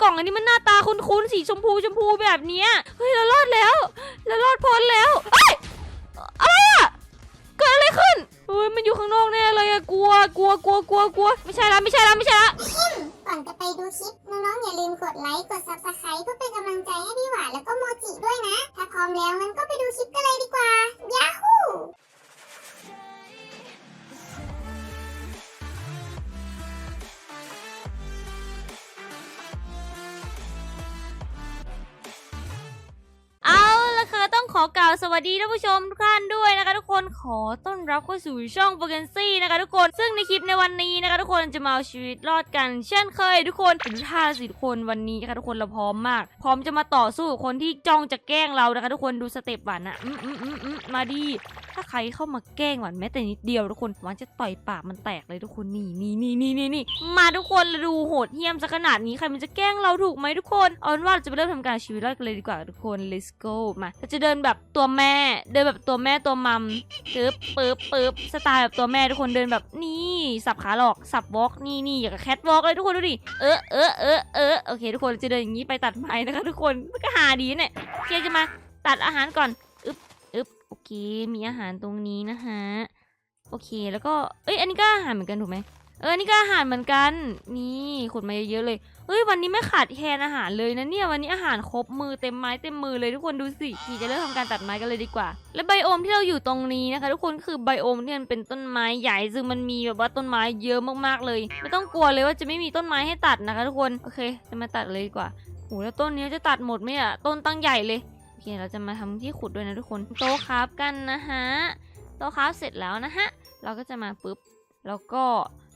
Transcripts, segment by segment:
กล่องอันนี้มันหน้าตาคุ้นๆสีชมพูชมพูแบบเนี้ยเฮ้ยเรารอดแล้วเรารอดพ้นแล้วเอ้ยอะไรอะเกิดอะไรขึ้นเฮ้ยมันอยู่ข้างนอกแน่เลยอะกลัวกลัวกลัวกลัวกลัวไม่ใช่ละไม่ใช่ละไม่ใช่ละ ก่อนจะไปดูคลิป น้องๆอย่าลืมกดไลค์ กด subscribe เพื่อเป็นกำลังใจให้พี่หวานแล้วก็โมจิด้วยนะ ถ้าพร้อมแล้วงั้นก็ไป วสวัสดีท่านผู้ชมทุกท่านด้วยนะคะทุกคนขอต้อนรับเข้าสู่ช่อง v a c a n c y นะคะทุกคนซึ่งในคลิปในวันนี้นะคะทุกคนจะมาเอาชีวิตรอดกัน เช่นเคยทุกคนดูท่าสิทุกคนวันนี้นะคะทุกคนเราพร้อมมาก พร้อมจะมาต่อสู้กับคนที่จ้องจะแกล้งเรานะคะทุกคนดูสเต็ปหวานนะอืมอืมอืมอืมมาดี ถ้าใครเข้ามาแกล้งหวานแม้แต่นิดเดียวทุกคนหวานจะต่อยปากมันแตกเลยทุกคนนี่นี่นี่นี่นี่นี่มาทุกคนแล้วดูโหดเหี้ยมซะขนาดนี้ใครมันจะแกล้งเราถูกไหมทุกคนเอาเป็นว่าเราจะไปเริ่มทำการชีวิตรอดกันเลยดีกว่าทุกคน let's go มาเราจะเดินแบบตัวแม่ เดินแบบตัวแม่ตัวมัมปึ๊บปึ๊บปึ๊บสไตล์แบบตัวแม่ทุกคนเดินแบบนี่สับขาหลอกสับวอล์กนี่นี่อย่างกับแคทวอล์กเลยทุกคนดูดิเออเออเออเออโอเค ทุกคนจะเดินอย่างนี้ไปตัดไม้นะคะทุกคนก็หาดีเนี่ยโอเคจะมาตัดอาหารก่อน โอเค มีอาหารตรงนี้นะฮะโอเค แล้วก็ เอ้ย อันนี้ก็อาหารเหมือนกันถูกไหมเออนนี้ก็อาหารเหมือนกัน นี่ขุดมาเยอะๆเลย เฮ้ย วันนี้ไม่ขาดแคลนอาหารเลยนะเนี่ย วันนี้อาหารครบมือเต็มไม้เต็มมือเลยทุกคนดูสิทีจะเริ่มทำการตัดไม้กันเลยดีกว่า และไบโอมที่เราอยู่ตรงนี้นะคะ ทุกคนคือไบโอมที่มันเป็นต้นไม้ใหญ่ซึ่งมันมีแบบว่าต้นไม้เยอะมากๆเลย ไม่ต้องกลัวเลยว่าจะไม่มีต้นไม้ให้ตัดนะคะ ทุกคน โอเค จะมาตัดเลยดีกว่าโหแล้วต้นนี้จะตัดหมดไหมอะต้นตั้งใหญ่เลย เคเราจะมาทำที่ขุดด้วยนะทุกคนโตคราฟกันนะฮะโตคราฟเสร็จแล้วนะฮะเราก็จะมาปุ๊บแล้วก็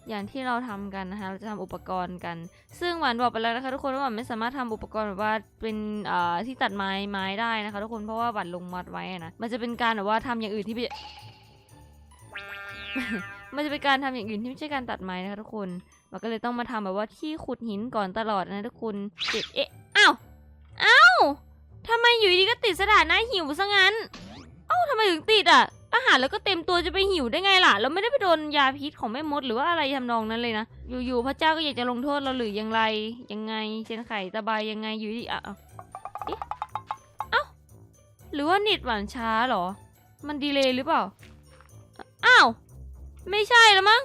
อย่างที่เราทำกันนะคะเราจะทำอุปกรณ์กัน ซึ่งหวานบอกไปแล้วนะคะทุกคนว่าหวานไม่สามารถทำอุปกรณ์แบบว่าเป็นเอ่อที่ตัดไม้ไม้ได้นะคะทุกคนเพราะว่าหวานลงมัดไว้นะมันจะเป็นการแบบว่าทำอย่างอื่นที่ไม่มันจะเป็นการทำอย่างอื่นที่ไม่ใช่การตัดไม้นะคะทุกคนมันก็เลยต้องมาทำแบบว่าที่ขุดหินก่อนตลอดนะทุกคนเจ็บเอ๊ะอ้าวอ้าว ทำไมอยู่ดีก็ติดสถานะหิวซะงั้น เอ้าทำไมถึงติดอะ อาหารแล้วก็เต็มตัวจะไปหิวได้ไงล่ะ เราไม่ได้ไปโดนยาพิษของแม่มดหรือว่าอะไรทำนองนั้นเลยนะ อยู่ๆพระเจ้าก็อยากจะลงโทษเราหรือยังไร ยังไงเชนไข่ตะบายยังไงอยู่ดีอะเอ๊ะเอ้าหรือว่าน็ตหวานช้าเหรอ มันดีเลยหรือเปล่า อ้าว ไม่ใช่แล้วมั้ง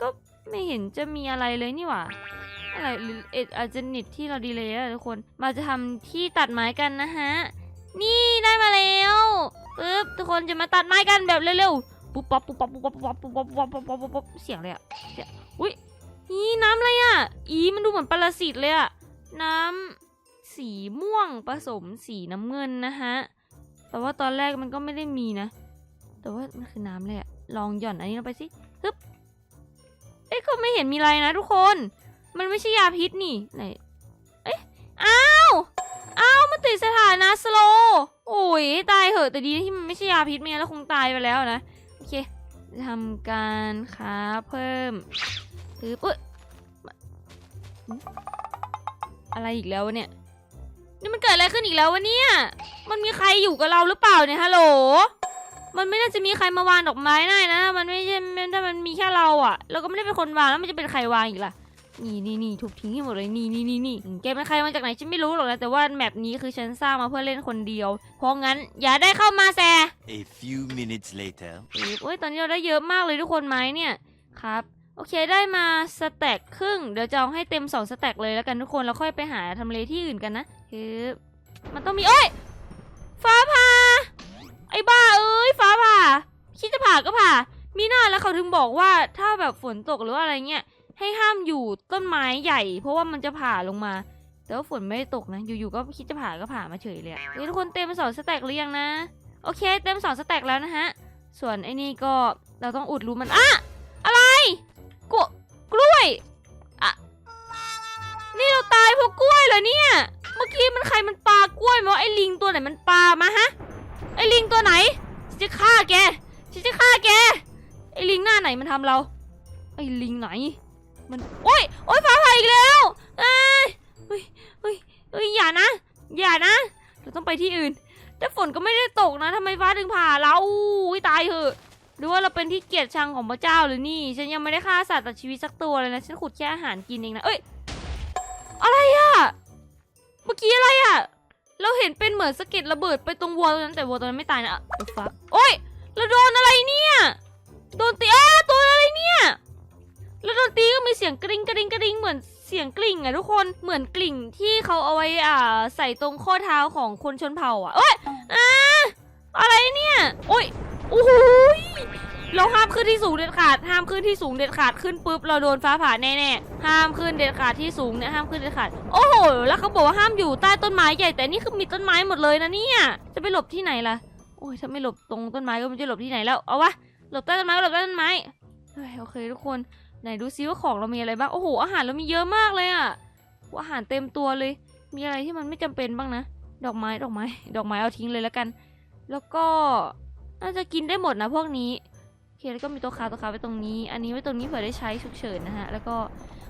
ก็ไม่เห็นจะมีอะไรเลยนี่หว่า อะไรหรือเอ็ดอาจจะน็ตที่เราดีเลยอะทุกคน มาจะทำที่ตัดไม้กันนะฮะ นี่ได้มาแล้วปึ๊บทุกคนจะมาตัดไม้กันแบบเร็วๆ ปุ๊บปั๊บปุ๊บปั๊บปุ๊บปั๊บปุ๊บปั๊บปุ๊บปั๊บปุ๊บปั๊บปุ๊บปั๊บเสียงอะไรอะเสียงอุ้ยนี่น้ำอะไรอะอีมันดูเหมือนปรสิตเลยอะน้ำสีม่วงผสมสีน้ำเงินนะฮะ แต่ว่าตอนแรกมันก็ไม่ได้มีนะ แต่ว่ามันคือน้ำเลยอะลองหย่อนอันนี้ลงไปสิฮึบเอ๊ะก็ไม่เห็นมีอะไรนะทุกคน มันไม่ใช่ยาพิษนี่ไหนเอ๊ะอ้าวอ้าวมันติดสถานะสโลโอ้ยตายเหอะแต่ดีที่มันไม่ใช่ยาพิษไม่งั้นเราคงตายไปแล้วนะโอเคทำการค้าเพิ่มอปุ๊บอะไรอีกแล้ววะเนี่ย นี่มันเกิดอะไรขึ้นอีกแล้ววะเนี่ย มันมีใครอยู่กับเราหรือเปล่าเนี่ยฮัลโหล มันไม่น่าจะมีใครมาวางดอกไม้ได้นะ มันไม่ใช่ถ้ามันมีแค่เราอะเราก็ไม่ได้เป็นคนวางแล้วมันจะเป็นใครวางอีกล่ะ นี่นี่นี่ทุบทิ้งให้หมดเลยนี่นี่นี่นี่แกเป็นใครมาจากไหนฉันไม่รู้หรอกนะแต่ว่าแมปนี้คือฉันสร้างมาเพื่อเล่นคนเดียว เพราะงั้นอย่าได้เข้ามาแซ A few minutes later. โอ้ยตอนนี้เราได้เยอะมากเลยทุกคนไม้เนี่ยครับโอเคได้มาสแต็กครึ่งเดี๋ยวจะเอาให้เต็มสองสแต็กเลยแล้วกันทุกคนแล้วค่อยไปหาทำเลที่อื่นกันนะคือมันต้องมีเอ้ยฟ้าผ่าไอ้บ้าเอ้ยฟ้าผ่าคิดจะผ่าก็ผ่ามีหน้าแล้วเขาถึงบอกว่าถ้าแบบฝนตกหรือว่าอะไรเงี้ย ให้ห้ามอยู่ต้นไม้ใหญ่ เพราะว่ามันจะผ่าลงมา แต่ว่าฝนไม่ได้ตกนะ อยู่ๆก็คิดจะผ่าก็ผ่ามาเฉยเลยเฮ้ยทุกคนเต็มสองสแต็กหรือยังนะ โอเค เต็มสองสแต็กแล้วนะฮะ ส่วนไอ้นี่ก็เราต้องอุดรูมันอะอะไรกล้วยกล้วยอะนี่เราตายเพราะกล้วยเหรอเนี่ย เมื่อกี้มันใครมันปากล้วยมาไอ้ลิงตัวไหนมันปามาฮะ ไอ้ลิงตัวไหนฉันจะฆ่าแกฉันจะฆ่าแก ไอ้ลิงหน้าไหนมันทำเรา ไอ้ลิงไหน มันโอ้ยโอ้ยฟ้าผ่าอีกแล้วเอ้ยเฮ้ยเฮ้ยเฮ้ยอย่านะ อย่านะ เราต้องไปที่อื่น แต่ฝนก็ไม่ได้ตกนะทำไมฟ้าถึงผ่าเราอุ้ยตายเหอะหรือว่าเราเป็นที่เกียดชังของพระเจ้าหรือนี่ ฉันยังไม่ได้ฆ่าสัตว์ตัดชีวิตสักตัวเลยนะ ฉันขุดแค่อาหารกินเองนะ เอ้ย อะไรอะเมื่อกี้อะไรอะเราเห็นเป็นเหมือนสะเก็ดระเบิดไปตรงวัวตรงนั้นแต่วัวตอนนั้นไม่ตายนะเดี๋ยฟักโอ้ยเราโดนอะไรเนี่ย โดนตีอ้าตัวอะไรเนี่ย แล้วดนตรีก็มีเสียงกริ๊งกริ๊งกริ๊งเหมือนเสียงกลิ่งอะทุกคนเหมือนกลิ่งที่เขาเอาไว้อ่าใส่ตรงข้อเท้าของคนชนเผ่าอะเอ้ยอ่าอะไรเนี่ยโอ้ยโอ้โหยเราห้ามขึ้นที่สูงเด็ดขาด ห้ามขึ้นที่สูงเด็ดขาดขึ้นปุ๊บเราโดนฟ้าผ่าแน่ๆห้ามขึ้นเด็ดขาดที่สูงเนี่ยห้ามขึ้นเด็ดขาดโอ้โหแล้วเขาบอกว่าห้ามอยู่ใต้ต้นไม้ใหญ่แต่นี่คือมีต้นไม้หมดเลยนะเนี่ยจะไปหลบที่ไหนล่ะโอ้ยถ้าไม่หลบตรงต้นไม้ก็ไม่จะหลบที่ไหนแล้วเอาวะหลบใต้ต้นไม้ก็หลบใต้ต้นไม้โอเคทุกคน ไหนดูซิว่าของเรามีอะไรบ้าง โอ้โห อาหารเรามีเยอะมากเลยอะอาหารเต็มตัวเลย มีอะไรที่มันไม่จำเป็นบ้างนะ ดอกไม้ ดอกไม้ ดอกไม้เอาทิ้งเลยแล้วกัน แล้วก็น่าจะกินได้หมดนะพวกนี้โอเคแล้วก็มีตัวคาตัวคาไว้ตรงนี้ อันนี้ไว้ตรงนี้เผื่อได้ใช้ฉุกเฉินนะฮะ แล้วก็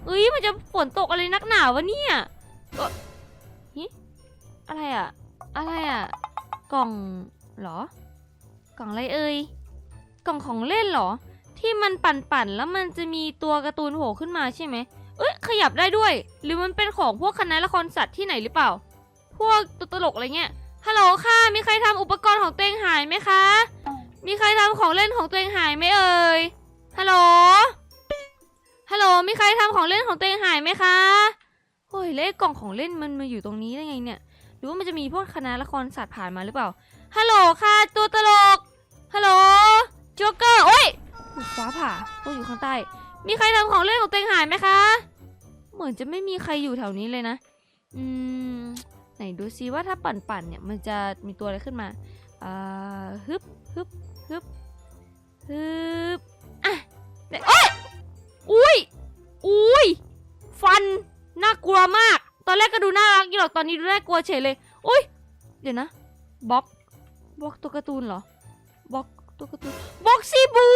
เอ้ย มันจะฝนตกอะไรนักหนาวะเนี่ยเอ้อหิอะไรอะ อะไรอะกล่องหรอ กล่องอะไรเอ่ย กล่องของเล่นหรอ ที่มันปั่นๆแล้วมันจะมีตัวการ์ตูนโผล่ขึ้นมาใช่ไหมเอ้ยขยับได้ด้วย หรือมันเป็นของพวกคณะละครสัตว์ที่ไหนหรือเปล่า พวกตัวตลกอะไรเงี้ยฮัลโหลค่ะ มีใครทำอุปกรณ์ของตัวเองหายไหมคะ มีใครทำของเล่นของตัวเองหายไหมเอ่ยฮัลโหลฮัลโหลมีใครทำของเล่นของตัวเองหายไหมคะโอ้ยเลขกล่องของเล่นมันมาอยู่ตรงนี้ได้ไงเนี่ยหรือว่ามันจะมีพวกคณะละครสัตว์ผ่านมาหรือเปล่าฮัลโหลค่ะ ตัวตลกฮัลโหลโจ๊กเกอร์โอ้ย ฟ้าผ่าพวกอยู่ข้างใต้ มีใครทำของเล่นของตัวเองหายไหมคะ เหมือนจะไม่มีใครอยู่แถวนี้เลยนะ อืม ไหนดูซิว่าถ้าปั่นๆเนี่ยมันจะมีตัวอะไรขึ้นมา อ่า ฮึบฮึบฮึบฮึบอะเดี๋ยวเอ้ยอุ้ย อุ้ย ฟัน น่ากลัวมาก ตอนแรกก็ดูน่ารักอยู่หรอก ตอนนี้ดูน่ากลัวเฉยเลย อุ้ย เดี๋ยวนะ บล็อก บล็อกตัวการ์ตูนเหรอ บล็อกตัวการ์ตูน บล็อกซีบู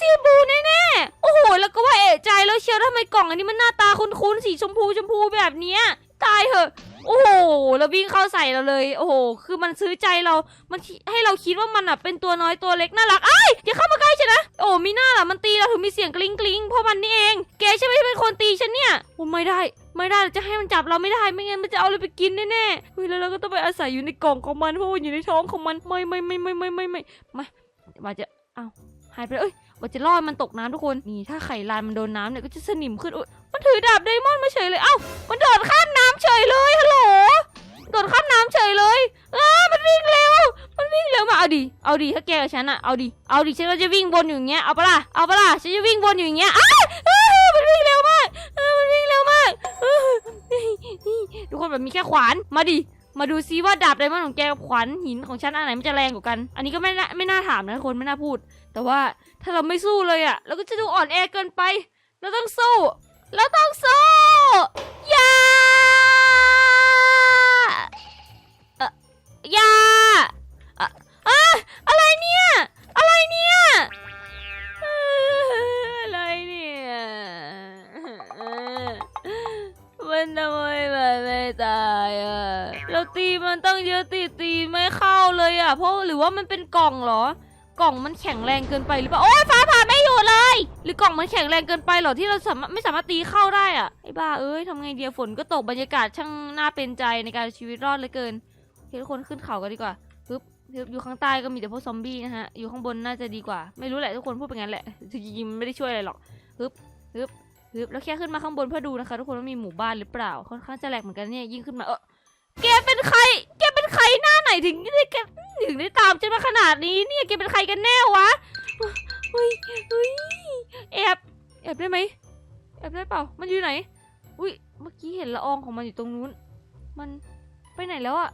ซีบูแน่ๆ โอ้โห แล้วก็ว่าเอะใจแล้วเชียวทำไมกล่องอันนี้มันหน้าตาคุ้นๆ สีชมพูชมพูแบบเนี้ย ตายเหอะ โอ้โห แล้ววิ่งเข้าใส่เราเลย โอ้โห คือมันซื้อใจเรา มันให้เราคิดว่ามันอะเป็นตัวน้อยตัวเล็กน่ารักไอ้อย่าเข้ามาใกล้ฉันนะ โอ้มีหน้าล่ะ มันตีเราถึงมีเสียงกริ๊งกริ๊งเพราะมันนี่เอง แกใช่ไหมที่เป็นคนตีฉันเนี่ยโอ้ไม่ได้ไม่ได้จะให้มันจับเราไม่ได้ไม่งั้นมันจะเอาเราไปกินแน่ๆเฮ้ยแล้วเราก็ต้องไปอาศัยอยู่ในกล่องของมันเพราะว่าอยู่ในท้องของมันไม่ไม่ไม่ไม่ไม่ไม่มาจะ อ้าวหายไปเอ้ยว่าจะล่อมันตกน้ำทุกคน นี่ถ้าไข่ลานมันโดนน้ำเนี่ยก็จะสนิมขึ้นอุ๊ยมันถือดาบไดมอนด์มาเฉยเลย เอ้า มันโดดข้ามน้ำเฉยเลยฮัลโหล โดดข้ามน้ำเฉยเลยอ้ามันวิ่งเร็ว มันวิ่งเร็วมา เอาดิ เอาดิ ถ้าแกกับฉันอะเอาดิ เอาดิ ฉันก็จะวิ่งวนอยู่อย่างเงี้ย เอาปะล่ะ เอาปะล่ะ ฉันจะวิ่งวนอยู่อย่างเงี้ยอ้ามันวิ่งเร็วมากอ้ามันวิ่งเร็วมาก ทุกคนแบบมีแค่ขวาน มาดิ มาดูซิว่าดาบไดมอนด์ของแกกับขวานหินของฉันอันไหนมันจะแรงกว่ากัน อันนี้ก็ไม่น่าไม่น่าถามนะทุกคนไม่น่าพูด แต่ว่าถ้าเราไม่สู้เลยอะเราก็จะดูอ่อนแอเกินไป เราต้องสู้เราต้องสู้อย่าเอ่ออย่า ทำไมมันไม่ตายอะ เราตีมันตั้งเยอะตีตีไม่เข้าเลยอะ เพราะหรือว่ามันเป็นกล่องเหรอ กล่องมันแข็งแรงเกินไปหรือเปล่า โอ๊ยฟ้าผ่าไม่อยู่เลย หรือกล่องมันแข็งแรงเกินไปเหรอที่เราสามารถไม่สามารถตีเข้าได้อะ ไอ้บ้าเอ้ยทำไงเดียวฝนก็ตกบรรยากาศช่างน่าเป็นใจในการชีวิตรอดเหลือเกินทุกคนขึ้นเขากันดีกว่าปึ๊บปึ๊บอยู่ข้างใต้ก็มีแต่พวกซอมบี้นะฮะ อยู่ข้างบนน่าจะดีกว่า ไม่รู้แหละทุกคนพูดเป็นงั้นแหละจริงๆมันไม่ได้ช่วยอะไรหรอกปึ๊บปึ๊บ ปึ๊บแล้วแค่ขึ้นมาข้างบนเพื่อดูนะคะ ทุกคนว่ามีหมู่บ้านหรือเปล่า ค่อนข้างจะแหลกเหมือนกันเนี่ยยิ่งขึ้นมาเออแกเป็นใคร แกเป็นใครหน้าไหนถึงได้แกถึงได้ตามฉันมาขนาดนี้เนี่ยแกเป็นใครกันแน่วะเฮ้ยเฮ้ยแอบแอบได้ไหมแอบได้เปล่า มันอยู่ไหน อุ้ยเมื่อกี้เห็นละอองของมันอยู่ตรงนู้น มันไปไหนแล้วอะ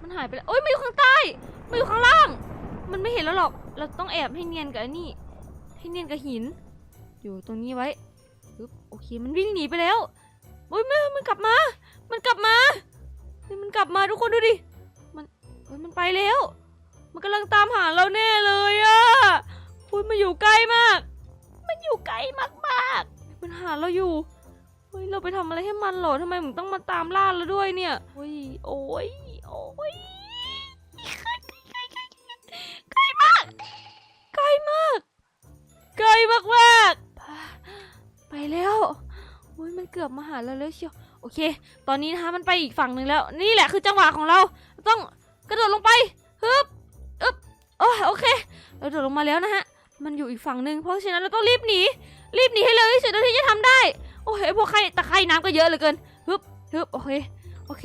มันหายไปแล้วโอ้ยมันอยู่ข้างใต้มันอยู่ข้างล่าง มันไม่เห็นแล้วหรอก เราต้องแอบให้เนียนกับไอ้นี่ให้เนียนกับหิน อยู่ตรงนี้ไว้ปึ๊บโอเคมันวิ่งหนีไปแล้วโอ้ยแม่มันกลับมา มันกลับมาเฮ้ยมันกลับมาทุกคนดูดิ มันเฮ้ยมันไปแล้ว มันกำลังตามหาเราแน่เลยอะคุยมันอยู่ใกล้มาก มันอยู่ไกลมากๆ มันหาเราอยู่ เฮ้ยเราไปทำอะไรให้มันเหรอทำไมมึงต้องมาตามล่าเราด้วยเนี่ยโอ้ยโอ้ยโอ้ยใกล้ใกล้ใกล้ใกล้มากใกล้มากใกล้มากมากๆ แล้วโอ้ยมันเกือบมาหาเราแล้วเชียวโอเค ตอนนี้นะคะมันไปอีกฝั่งหนึ่งแล้ว นี่แหละคือจังหวะของเรา ต้องกระโดดลงไปฮึบอึบโอ้ยโอเคเราโดดลงมาแล้วนะฮะมันอยู่อีกฝั่งหนึ่งเพราะฉะนั้นเราต้องรีบหนีรีบหนีให้เร็วที่สุดเท่าที่จะทำได้ โอ้ยพวกไข่ตะไคร่น้ำก็เยอะเหลือเกินฮึบฮึบโอเคโอเค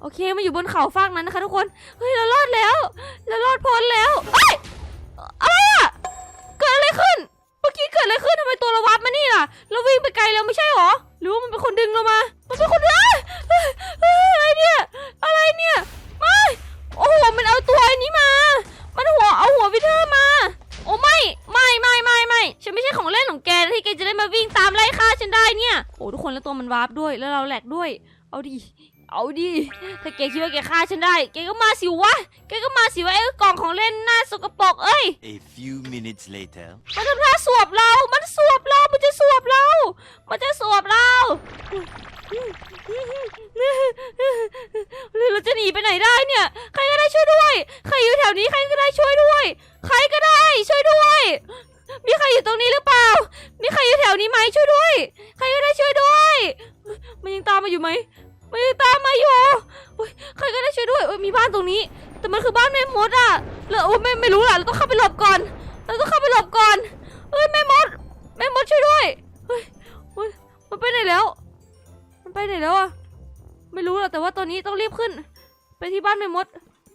โอเคมาอยู่บนเขาฟากนั้นนะคะทุกคนเฮ้ยเรารอดแล้วเรารอดพ้นแล้วเอ้ยอะไรอะเกิดอะไรขึ้น มื่อกี้เกิดอะไรขึ้นทำไมตัวเราวับมานี่ล่ะ เราวิ่งไปไกลแล้วไม่ใช่หรอ หรือว่ามันเป็นคนดึงเรามา มันเป็นคนดึงอะไรเนี่ย อะไรเนี่ย ไม่ โอ้โห มันเอาตัวไอ้นี้มา มันหัวเอาหัววิเทอร์มา โอ้ไม่ ไม่ไม่ไม่ไม่ ฉันไม่ใช่ของเล่นของแกที่แกจะได้มาวิ่งตามไล่ฆ่าฉันได้เนี่ย โอ้ทุกคนแล้วตัวมันวาร์ปด้วย แล้วเราแหลกด้วย เอาดิ เอาดิ ถ้าแกคิดว่าแกฆ่าฉันได้ แกก็มาสิวะ แกก็มาสิวะไอ้กล่องของเล่นหน้าสกปรกเอ้ย A few minutes later. มันทำท่าสวบเรา มันสวบเรา มันจะสวบเรา มันจะสวบเราหรือเราจะหนีไปไหนได้เนี่ย ใครก็ได้ช่วยด้วย ใครอยู่แถวนี้ใครก็ได้ช่วยด้วย ใครก็ได้ช่วยด้วย มีใครอยู่ตรงนี้หรือเปล่า มีใครอยู่แถวนี้ไหมช่วยด้วย ใครก็ได้ช่วยด้วย มันยังตามมาอยู่ไหม มันยังตามมาอยู่โอ๊ยใครก็ได้ช่วยด้วยโอ้ยมีบ้านตรงนี้ แต่มันคือบ้านแม่มดอะแล้วโอ้ยไม่ไม่รู้ล่ะเราต้องเข้าไปหลบก่อน เราต้องเข้าไปหลบก่อนเฮ้ยแม่มดแม่มดช่วยด้วยเฮ้ยเฮ้ยมันไปไหนแล้ว มันไปไหนแล้วอะไม่รู้หรอกแต่ว่าตอนนี้ต้องรีบขึ้น ไปที่บ้านแม่มด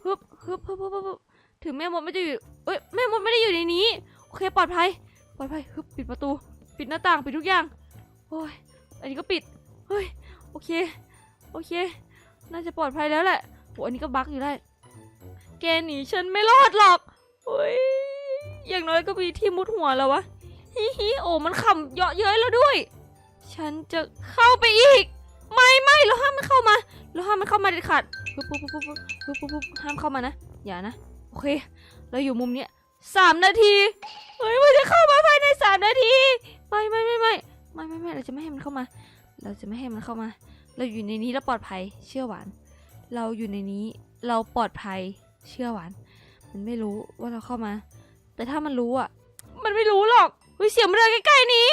ฮึบฮึบฮึบฮึบฮึบฮึบถึงแม่มดไม่จะอยู่เอ้ยแม่มดไม่ได้อยู่ในนี้โอเคปลอดภัยปลอดภัยฮึบปิดประตู ปิดหน้าต่างปิดทุกอย่างโอ้ยอันนี้ก็ปิดเฮ้ยโอเค โอเค น่าจะปลอดภัยแล้วแหละโหอันนี้ก็บั๊กอยู่ได้ แกหนีฉันไม่รอดหรอกเฮ้ยอย่างน้อยก็มีที่มุดหัวแล้ววะฮิฮิโอ้มันขำเยาะเย้ยแล้วด้วย ฉันจะเข้าไปอีก ไม่ไม่เราห้ามมันเข้ามาเราห้ามมันเข้ามาเด็ดขาดปุ๊บปุ๊บปุ๊บปุ๊บปุ๊บปุ๊บปุ๊บห้ามเข้ามานะ อย่านะ โอเค เราอยู่มุมเนี้ยสามนาที เฮ้ย มันจะเข้ามาภายในสามนาที ไม่ไม่ไม่ไม่ไม่ไม่ไม่เราจะไม่ให้มันเข้ามา เราจะไม่ให้มันเข้ามา เราอยู่ในนี้แล้วปลอดภัยเชื่อหวาน เราอยู่ในนี้เราปลอดภัยเชื่อหวาน มันไม่รู้ว่าเราเข้ามา แต่ถ้ามันรู้อะ มันไม่รู้หรอกเฮ้ยเสียงมันเลยใกล้ๆนี้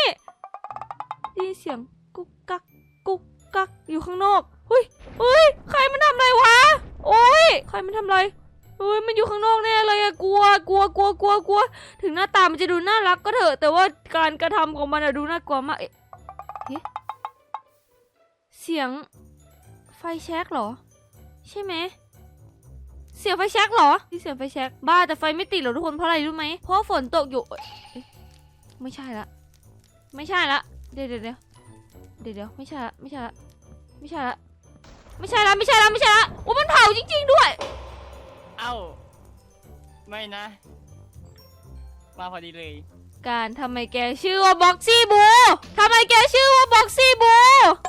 ได้ยินเสียงกุ๊กกักกุ๊กกักอยู่ข้างนอกเฮ้ยเฮ้ยใครมันทำอะไรวะโอ้ยใครมันทำอะไรเฮ้ยมันอยู่ข้างนอกแน่เลยอะกลัวกลัวกลัวกลัวกลัว ถึงหน้าตามันจะดูน่ารักก็เถอะ แต่ว่าการกระทำของมันอะดูน่ากลัวมากเอ๊ะ สียงไฟแช็กเหรอ ใช่ไหมเสียงไฟแช็กเหรอที่เสียงไฟแช็กบ้าแต่ไฟไม่ติดหรอกทุกคนเพราะอะไรรู้ไหมเพราะฝนตกอยู่เอ้ยเอ๊ะไม่ใช่ละ ไม่ใช่ละเดี๋ยวเดี๋ยวเดี๋ยวเดี๋ยวเดี๋ยวไม่ใช่ละไม่ใช่ละไม่ใช่ละไม่ใช่ละไม่ใช่ละไม่ใช่ละโอ้มันเผาจริง ๆด้วย เอ้าไม่นะ มาพอดีเลย การทำไมแกชื่อว่าบ็อกซี่บูทำไมแกชื่อว่าบ็อกซี่บูเอ้า